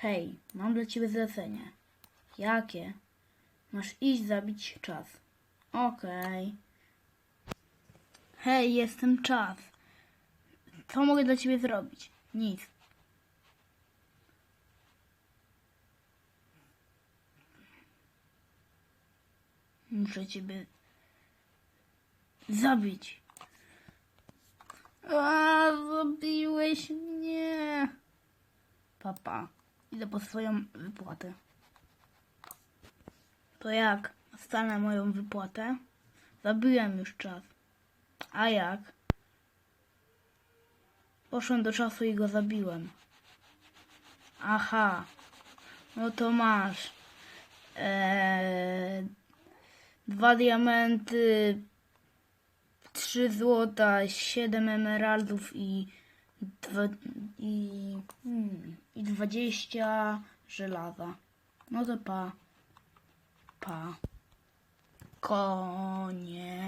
Hej, mam dla ciebie zlecenie. Jakie? Masz iść zabić czas. Okej. Hej, jestem czas. Co mogę dla ciebie zrobić? Nic. Muszę ciebie zabić. A, zabiłeś mnie. Papa, idę po swoją wypłatę. To jak? Stanę moją wypłatę? Zabiłem już czas. A jak? Poszłem do czasu i go zabiłem. Aha. No to masz. Eee, dwa diamenty, trzy złota, siedem emeraldów i dwa, i, hmm, i dwadzieścia żelaza. No to pa. Pa. Konie.